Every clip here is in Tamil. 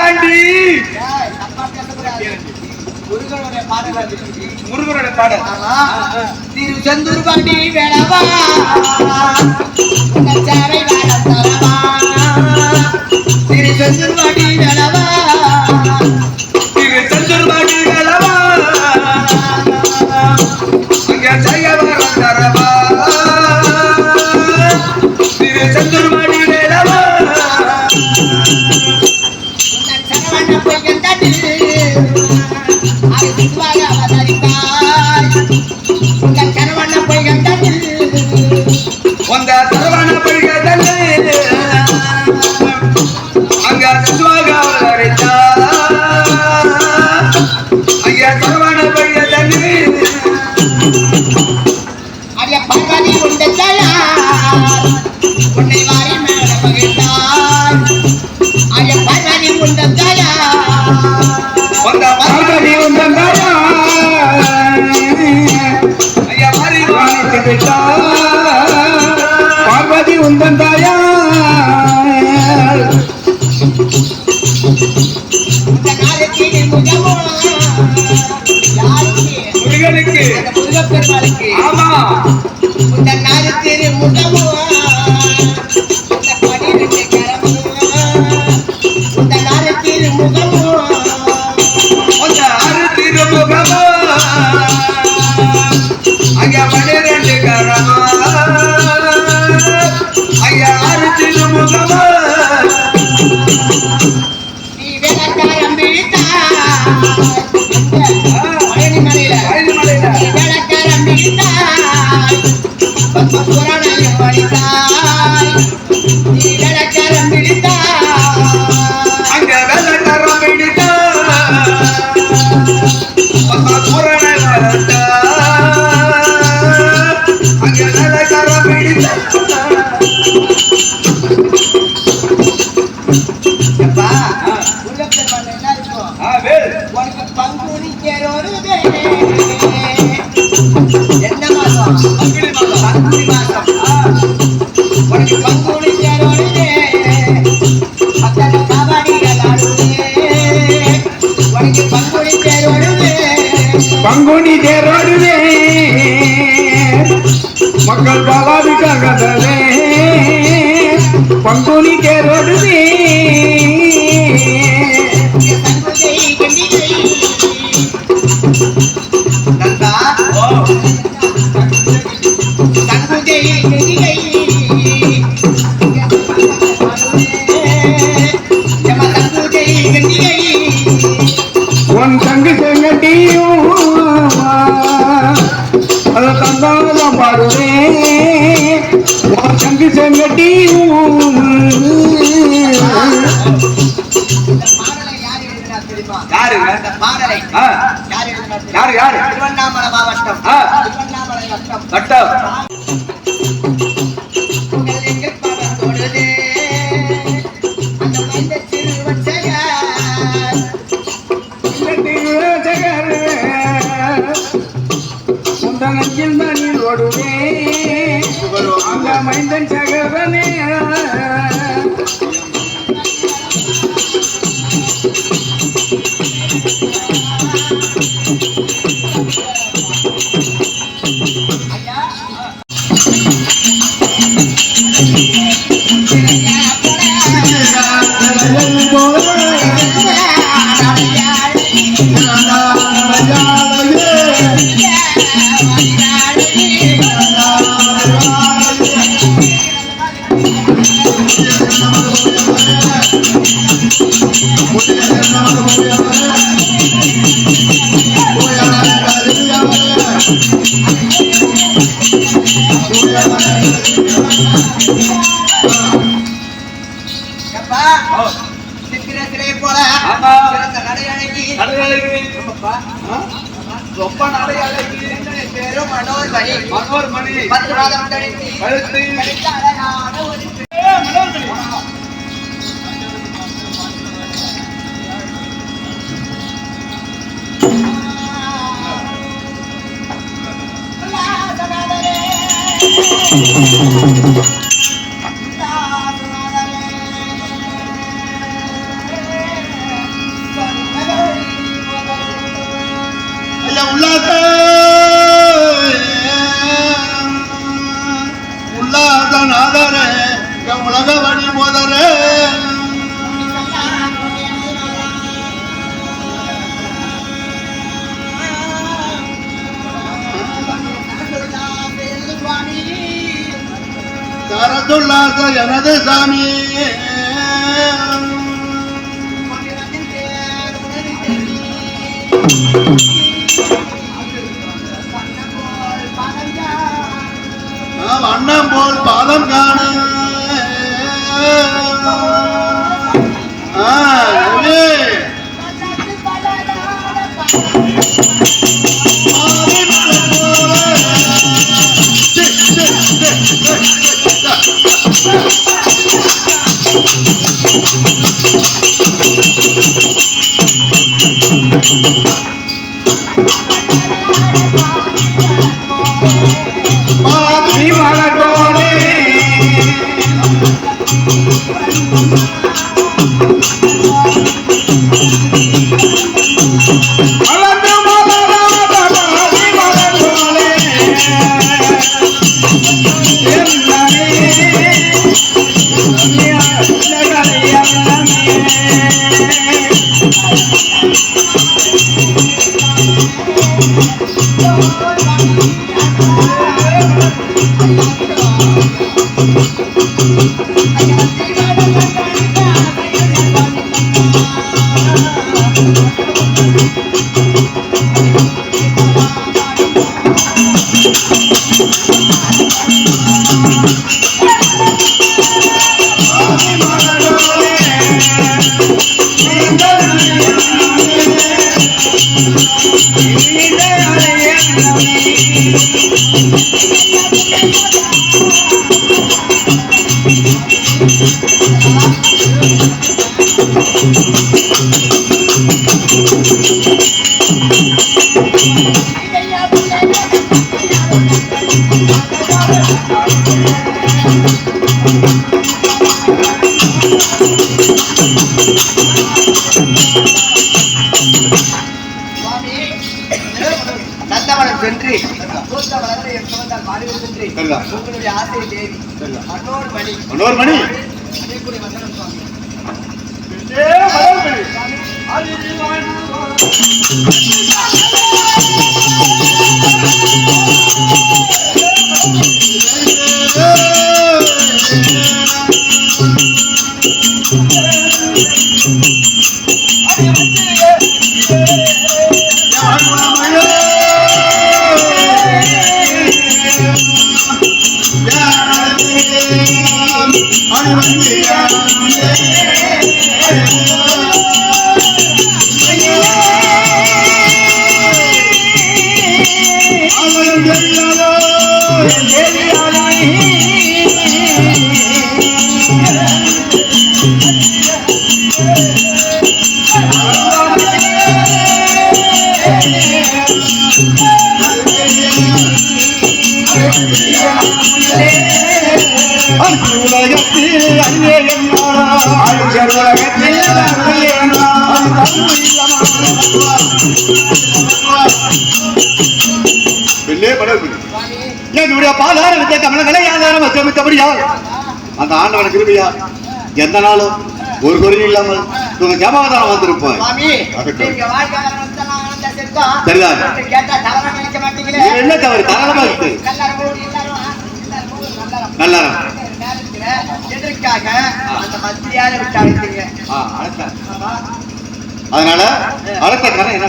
பாடாண்டி முருகனோட பாடல் திரு செந்தூர் பாண்டி திரு செந்தூர் பாண்டி திருமுகமோ నామన బాబష్టం மனோர் மணி. கழித்து. கழுத்து கிடைத்த தரதுள்ளாத எனது சாமி நாம் போல் பாதம் காண சி. ஆதி உங்களுடைய ஆசை தேவி. மன்னோர் மணி. மணி? அதேபோல வசனம் சுவாமி. பெண்ணே பாதார வித்த கமலங்களை ஆதாரம் வச்சமித்தபடியால் அந்த ஆண்டவன் கிருபையா? எந்த நாளும் ஒரு குறையும் இல்லாமல் உங்க ஜமாதாரம் வந்திருப்பாய் என்ன தவறு? தாராளமா இருக்கு. நல்லா எதற்காக? அந்த மத்தியால விட்டு அழைத்தீங்க அழைத்தேன் ஆமா. அதனால அழைத்த காரணம் என்ன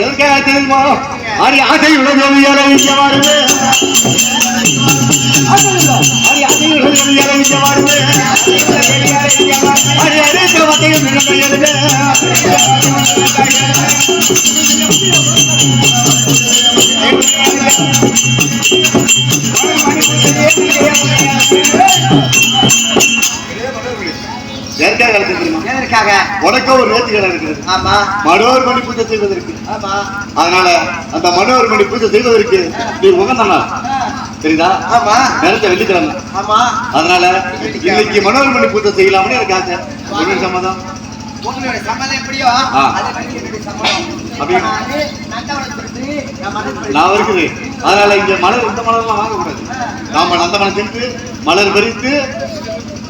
எதுக்காக தெரியுமா ஆடி ஆசை இங்கே வாருமே ஆடி ஆசை அனைத்து நிரம்ப எழுதே எதற்காக அழைத்து தெரியுமா? எதற்காக? உனக்கு ஒரு நேர்த்திகள் இருக்கிறது ஆமா. மனோர் மணி பூஜை செய்வதற்கு. ஆமா. அதனால அந்த மனோர் மணி பூஜை செய்வதற்கு நீ உகந்த நாள் தெரியுதா? ஆமா. நேரத்தை வெள்ளிக்கிழமை. ஆமா. அதனால இன்னைக்கு மனோர் மணி பூஜை செய்யலாம்னு எனக்கு ஆசை. உன்னுடைய சம்மதம்? உங்களுடைய சம்மதம் எப்படியோ? நானு இருக்குது அதனால இங்க மலர் இந்த மலர்லாம் வாங்கக்கூடாது. நாம நந்தமனம் சென்று மலர் பறித்து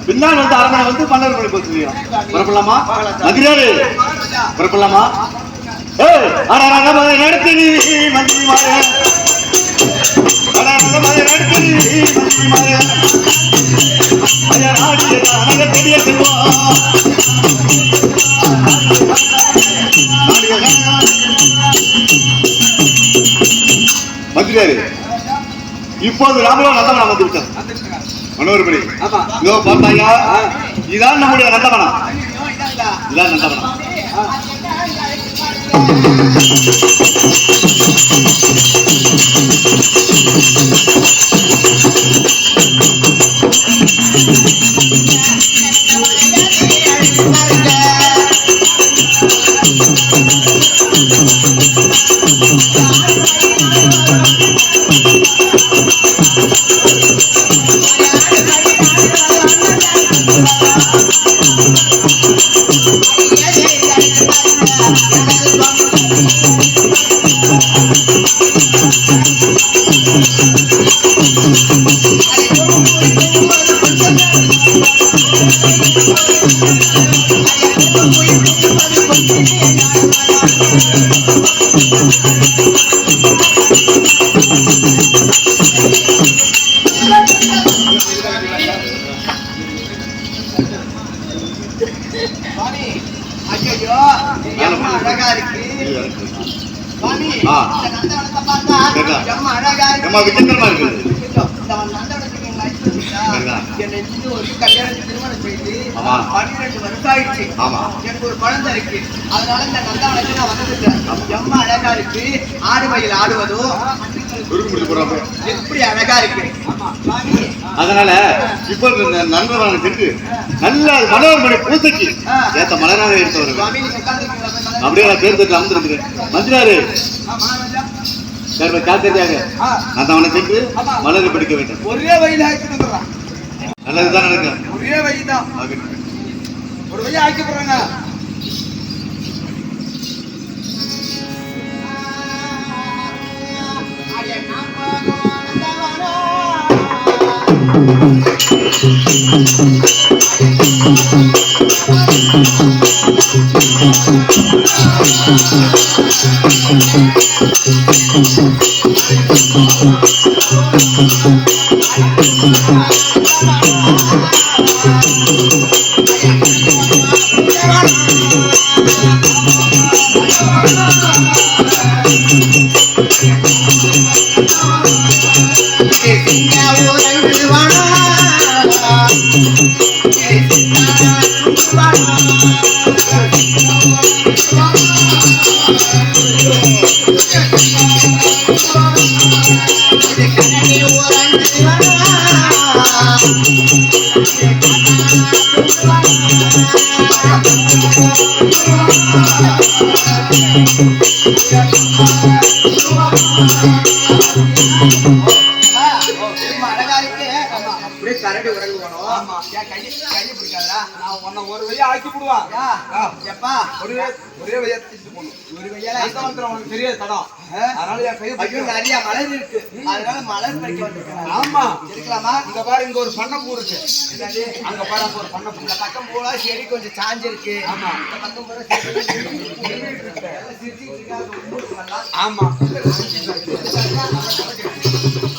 பின்னால் வந்து அரண்மனை வந்து மன்னர் மொழி போச்சு செய்யலாம் புறப்படலாமா? மதுரையாரு புறப்படலாமா? ஏய் அட ரகமதை நடத்தி நீ மந்திரி மாறு. அட ரகமதை நடத்தி நீ மந்திரி மாறு. தெரிய செல்வம் மந்திரியாரு இப்போது ராமலோ நந்தவனம் வந்து விட்டார் மனோர்படி ஆமா. இதோ பார்த்தாயா இதான் நம்முடைய நந்தவனம் இதான் நந்தவனம் சுவாமி ஐயோ எம்மா அழகா இருக்கு சுவாமி ஆ. இந்த நந்தவனத்தை பார்த்தா சரிதா. எம்மா அழகா இருக்கு எம்மா விசித்திரமா இருக்குது இந்த நந்தவனத்துக்கு என்னை ஒரு கல்யாணம் திருமணம் செய்து ஆமா. பன்னிரெண்டு வருஷம் ஆயிடுச்சு ஆமா. எனக்கு ஒரு குழந்தை இருக்கு. அதனால இந்த நந்தவனத்துக்கு நான் வந்துட்டேன் எம்மா அழகா இருக்கு. ஆடு மயில் ஆடுவதும் எப்படி அழகா இருக்கு? அதனால இப்போ இந்த நண்பர்கள் சென்று நல்ல மனோர்மணி பூசைக்கு ஏத்த மலராக எடுத்து வருவேன் சுவாமி நீங்க உட்கார்ந்துருக்கீங்களா? அப்படியே நான் பேர் அமர்ந்துருக்கிறேன் மந்திராரு ஜாக்கிரதையாக ஆ, அந்த அவனை சென்று மலரை பிடிக்க வேண்டும். ஒரே வயல ஆக்கிட்டு வந்துடுறான் நல்லதுதான் நடக்கும்? ஒரே வயி தான் ஆகட்டும். ஒரு வயி ஆக்கி போறாங்க. Thank you. ஒரு வயி ஆக்கி போடுவான் யா, எப்பா, ஒரே ஒரே வழியா திட்டு போகணும் ஒரு கையால அந்தவனத்துல உனக்கு தெரியாது தடம் அதனால என் கையை ஐயோ. நிறைய மலர் இருக்கு. அதனால மலர் பறிக்க வந்திருக்கேன் ஆமா. இருக்கலாமா இங்க பாரு இங்க ஒரு பண்ணை பூ இருக்கு? அங்க பாரு ஒரு பண்ணை பூ. இந்த பக்கம் பூரா செடி கொஞ்சம் சாஞ்சிருக்கு ஆமா. இந்த பக்கம் பூரா. ஆமா.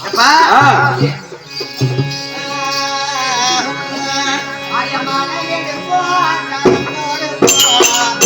எப்பா?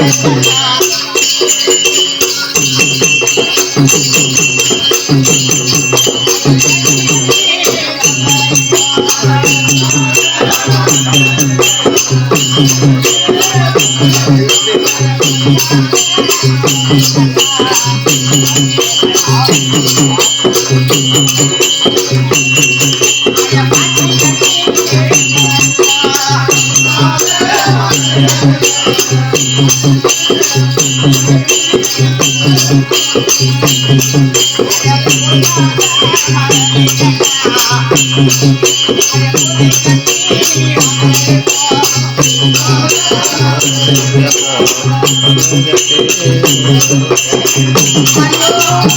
என்ன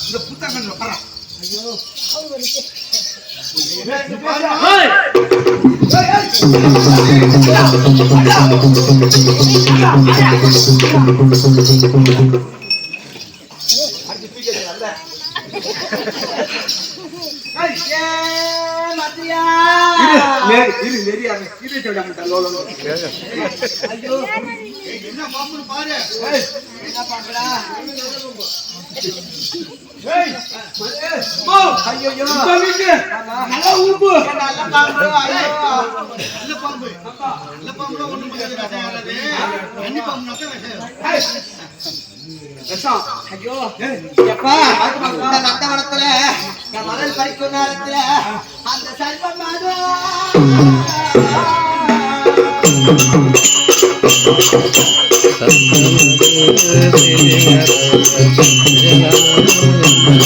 இந்த ஐயோ என்ன பாரு என்ன பண்றா ஐயோ எப்பா இந்த நந்தவனத்துல இந்த மணல் பறிக்கும் நேரத்துல அந்த சர்ப்பம் மாதோ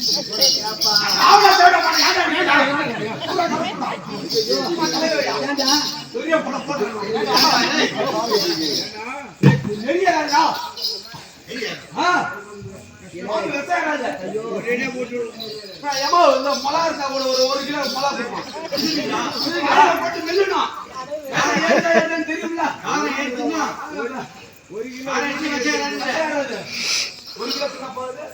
கட்டு இதுமா இந்த ஒரு ஒரு கிலோ மலா போடுமா போட்டு மெல்லுனா ஒரு கிலோ ஒரு கிலோ சொன்னா போகுது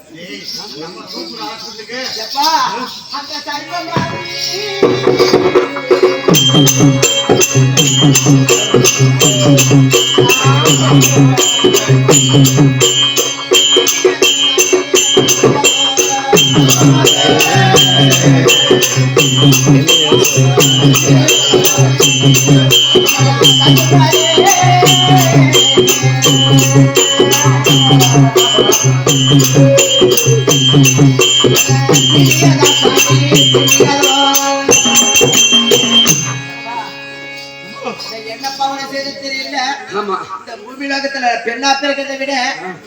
பெண்ணா பிறக்கிறதை விட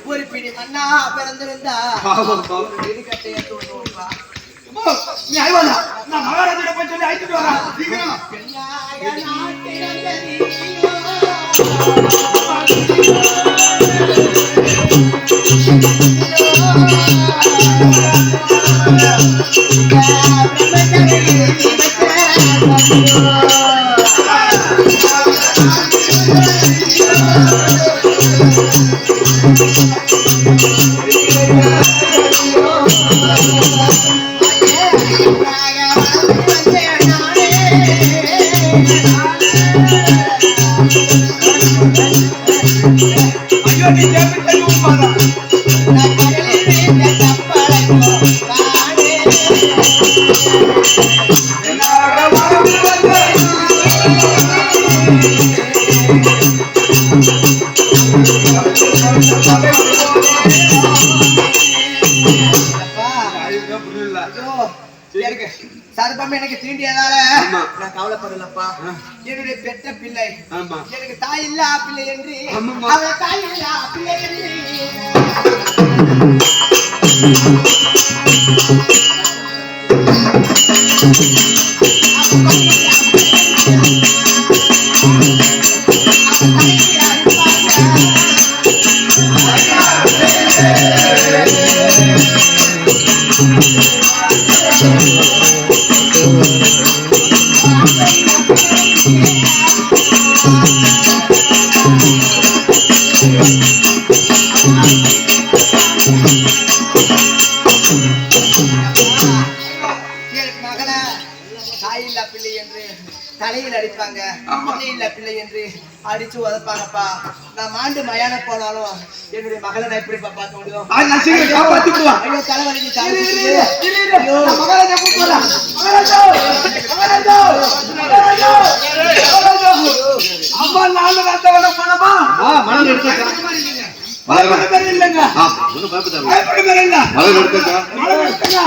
ஒரு பிடி மண்ணா பிறந்திருந்தா. நான் மகாராஜிட போய் சொல்லி அழைச்சிட்டு வரேன். Ele deve ter um parado. கர்ப்பம் எனக்கு தீண்டியதால. ஆமா. நான் கவலைப்படலப்பா. என்னுடைய பெற்ற பிள்ளை. ஆமா. எனக்கு தாய் இல்லா பிள்ளை என்று ஆமாம்மா. அவ தாய் இல்லா பிள்ளை என்று. மாண்டு மயான போனாலும் என்னுடைய மகளை நான் எப்படிப்பா பார்க்க முடியும்? ஐயோ தலைவலி இரு, தாய் இரு, இரு, இரு, இரு. நான் மகாராஜா கூப்பிட்டு வரேன். மகாராஜா, மகாராஜா, மகாராஜா, மகாராஜா. அம்மா நாலு நாட்டோட போனோமா ஆ, மலர் எடுத்தாச்சா மலர் பயப்பட பேர் இல்லைங்க ஒன்றும் பயப்பட தேவையில்ல. பயப்பட பேர் இல்ல மலர் எடுத்தாச்சா மலர் எடுத்தங்க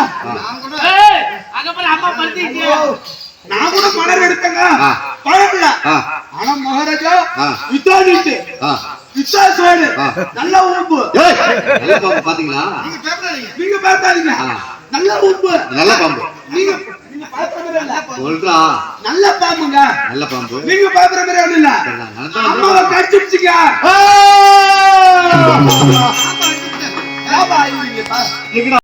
நான் கூட மலர் எடுத்தங்க. ஆ. பழம் இல்ல. ஆனா மகாராஜா ஆ. வித்தாசோடு ஆ. நல்ல ஏய். நல்ல பாம்பு பாத்தீங்களா? நீங்க பயப்படாதீங்க ஆ. நல்ல உப்பு நல்ல பாம்பு. நீங்க நீங்க சொல்றா. நல்ல பாம்புங்க. நல்ல பாம்பு. நீங்க பயப்படுற மாதிரி ஒண்ணு இல்ல. அம்மாவை கடிச்சிருச்சுங்க. ஆ!